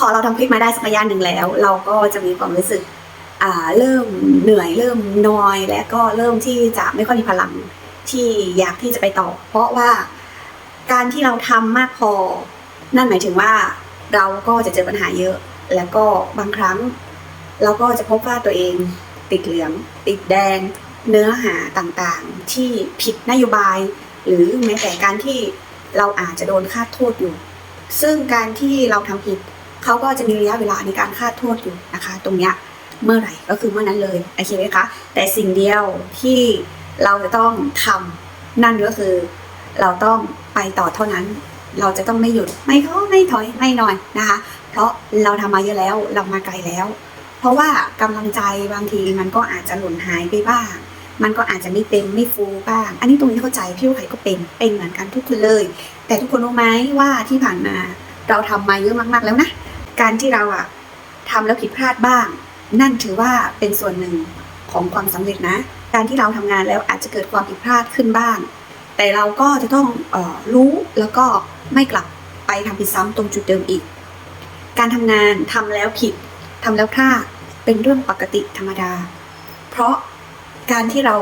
พอเราทำคลิปมาได้สักระยะหนึ่งแล้ว เราก็จะมีความรู้สึกอ่าเริ่มเหนื่อยเริ่มนอย และก็เริ่มที่จะไม่ค่อยมีพลังที่อยากที่จะไปต่อ เพราะว่าการที่เราทำมากพอ นั่นหมายถึงว่าเราก็จะเจอปัญหาเยอะ แล้วก็บางครั้ง เราก็จะพบว่าตัวเองติดเหลือง ติดแดง เนื้อหาต่างๆ ที่ผิดนโยบาย หรือแม้แต่การที่เราอาจจะโดนค่าโทษอยู่ ซึ่งการที่เราทำผิด เขาก็จะมีระยะเวลาในการคาดโทษอยู่นะคะ ตรงเนี้ยเมื่อไหร่ก็คือเมื่อนั้นเลยโอเคไหมคะแต่สิ่งเดียวที่เราจะต้องทำนั่นก็คือ เราต้องไปต่อเท่านั้น เราจะต้องไม่หยุดไม่ท้อไม่ถอยไม่นอยนะคะ เพราะเราทำมาเยอะแล้วเรามาไกลแล้ว เพราะว่ากำลังใจบางทีมันก็อาจจะหล่นหายไปบ้าง มันก็อาจจะไม่เต็มไม่ฟูบ้าง อันนี้ตรงนี้เข้าใจพี่ว่าใครก็เป็นเป็นเหมือนกันทุกคนเลย แต่ทุกคนรู้ไหมว่าที่ผ่านมาเราทำมาเยอะมากๆแล้วนะ การที่เราอะทำแล้วผิดพลาดบ้าง นั่นถือว่าเป็นส่วนหนึ่งของความสำเร็จนะ การที่เราทำงานแล้วอาจจะเกิดความผิดพลาดขึ้นบ้าง แต่เราก็จะต้องเออรู้แล้วก็ไม่กลับไปทำผิดซ้ำตรงจุดเดิมอีก การทำงานทำแล้วผิดทำแล้วพลาดเป็นเรื่องปกติธรรมดา เพราะการที่เรา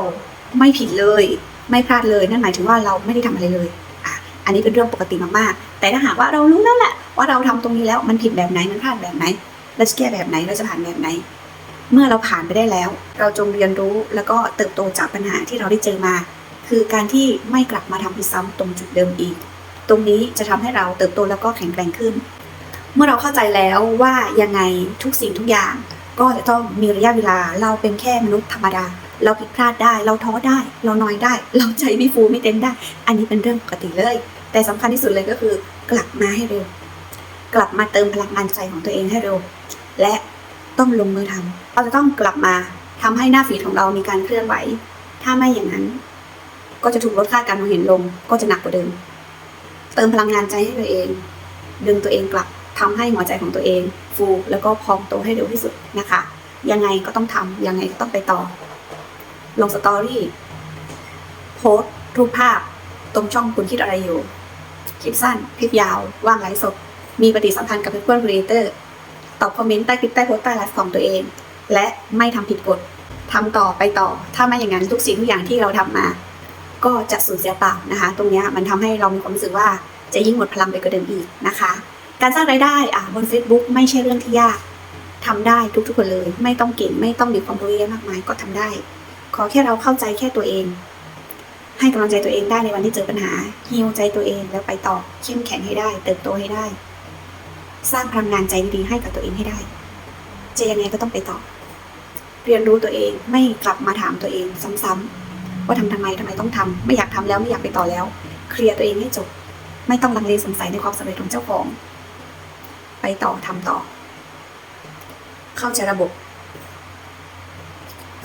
ไม่ผิดเลย ไม่พลาดเลยนั่นหมายถึงว่าเราไม่ได้ทำอะไรเลย อันนี้เป็นเรื่องปกติมากๆ แต่ถ้าหากว่าเรารู้แล้วแหละว่าเราทำตรงนี้แล้วมันผิดแบบไหนมันพลาดแบบไหนเราจะแก้แบบไหนเราจะผ่านแบบไหน เมื่อเราผ่านไปได้แล้ว เราจงเรียนรู้แล้วก็เติบโตจากปัญหาที่เราได้เจอมา คือการที่ไม่กลับมาทำผิดซ้ำตรงจุดเดิมอีก ตรงนี้จะทำให้เราเติบโตแล้วก็แข็งแกร่งขึ้น เมื่อเราเข้าใจแล้วว่ายังไงทุกสิ่งทุกอย่าง ก็จะต้องมีระยะเวลาเราเป็นแค่มนุษย์ธรรมดาเราผิดพลาดได้ เราท้อได้ เรานอยได้ เราใจไม่ฟูไม่เต็มได้ อันนี้เป็นเรื่องปกติเลย แต่สำคัญที่สุดเลยก็คือกลับมาให้เร็ว กลับมาเติมพลังงานใจของตัวเองให้เร็ว และต้องลงมือทำเราจะต้องกลับมาทำให้หน้าฟีของเรามีการเคลื่อนไหว ถ้าไม่อย่างนั้น ก็จะถูกลดค่าการมองเห็นลงก็จะหนักกว่าเดิม เติมพลังงานใจให้ตัวเอง ดึงตัวเองกลับทำให้หัวใจของตัวเอง ฟูแล้วก็พองโตให้เร็วที่สุดนะคะ ยังไงก็ต้องทำยังไงก็ต้องไปต่อ ลงสตอรี่โพสต์รูปภาพ ตรงช่องคุณคิดอะไรอยู่ คลิปสั้น คลิปยาว ว่างไลฟ์สด มีปฏิสัมพันธ์กับเพื่อนครีเอเตอร์ ตอบคอมเมนต์ใต้คลิปใต้โพสต์ใต้ไลฟ์ของตัวเอง และไม่ทำผิดกฎทำต่อไปต่อ ถ้าไม่อย่างนั้นทุกสิ่งทุกอย่างที่เราทำมา ก็จะสูญเสียเปล่านะคะ ตรงนี้มันทำให้เรามีความรู้สึกว่าจะยิ่งหมดพลังไปกว่าเดิมอีกนะคะ การสร้างรายได้อะบน Facebook ไม่ใช่เรื่องที่ยากทำได้ทุกๆคนเลย ไม่ต้องเก่งไม่ต้องมีความรู้เยอะมากมายก็ทำได้ ขอแค่เราเข้าใจแค่ตัวเอง ให้กำลังใจตัวเองได้ในวันที่เจอปัญหาฮิวใจตัวเองแล้วไปต่อเข้มแข็งให้ได้ เติบโตให้ได้ สร้างพลังงานใจดีให้กับตัวเองให้ได้ จะยังไงก็ต้องไปต่อ เรียนรู้ตัวเองไม่กลับมาถามตัวเองซ้ำๆว่าทำทำไมทำไมต้องทำไม่อยากทำแล้วไม่อยากไปต่อแล้ว เคลียร์ตัวเองให้จบ ไม่ต้องลังเลสงสัยในความสำเร็จของเจ้าของ ไปต่อทำต่อ เข้าใจระบบ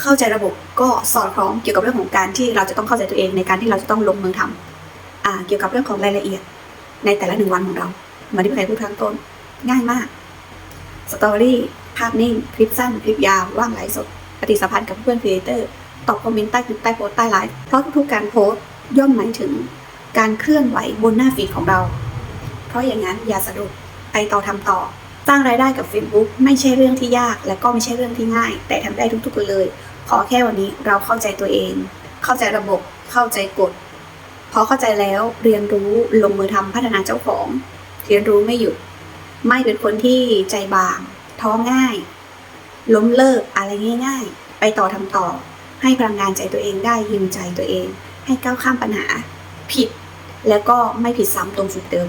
เข้าใจระบบก็สอดคล้องเกี่ยวกับเรื่องของการที่เราจะต้องเข้าใจตัวเองในการที่เราจะต้องลงมือทำอ่าเกี่ยวกับเรื่องของรายละเอียด ในแต่ละหนึ่งวันของเราเหมือนที่พี่ไผ่พูดข้งต้น ง่ายมากสตอรี่ภาพนิ่ง คลิปสั้น คลิปยาว ว่างไลฟ์สดปฏิสัมพันธ์กับเพื่อนครีเอเตอร์ตอบคอมเมนต์ใต้คลิปใต้โพสต์ใต้ไลฟ์เพราะทุกๆการโพสต์ย่อมหมายถึงการเคลื่อนไหวบนหน้าฟีดของเรา เพราะอย่างนั้นอย่าสะดุดไปต่อทำต่อสร้างรายได้กับ Facebook ไม่ใช่เรื่องที่ยาก และก็ไม่ใช่เรื่องที่ง่าย แต่ทำได้ทุกๆคนเลย ขอแค่วันนี้เราเข้าใจตัวเอง เข้าใจระบบ เข้าใจกฎ พอเข้าใจแล้วเรียนรู้ลงมือทำพัฒนาเจ้าของ เรียนรู้ไม่หยุด ไม่เป็นคนที่ใจบาง ท้อง่าย ล้มเลิกอะไรง่าย ๆ ไปต่อทำต่อ ให้พลังงานใจตัวเองได้ยิวใจตัวเอง ให้ก้าวข้ามปัญหา ผิด แล้วก็ไม่ผิดซ้ำตรงจุดเดิม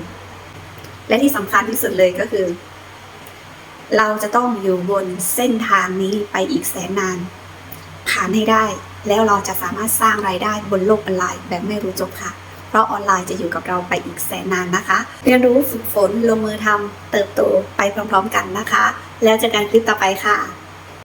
และที่สำคัญที่สุดเลยก็คือ เราจะต้องอยู่บนเส้นทางนี้ไปอีกแสนนานานให้ได้ แล้วเราจะสามารถสร้างรายได้บนโลกออนไลน์แบบไม่รู้จบค่ะ เพราะออนไลน์จะอยู่กับเราไปอีกแสนนานนะคะ เรียนรู้ฝึกฝนลงมือทำเติบโตไปพร้อมๆกันนะคะ แล้วเจอกันคลิปต่อไปค่ะ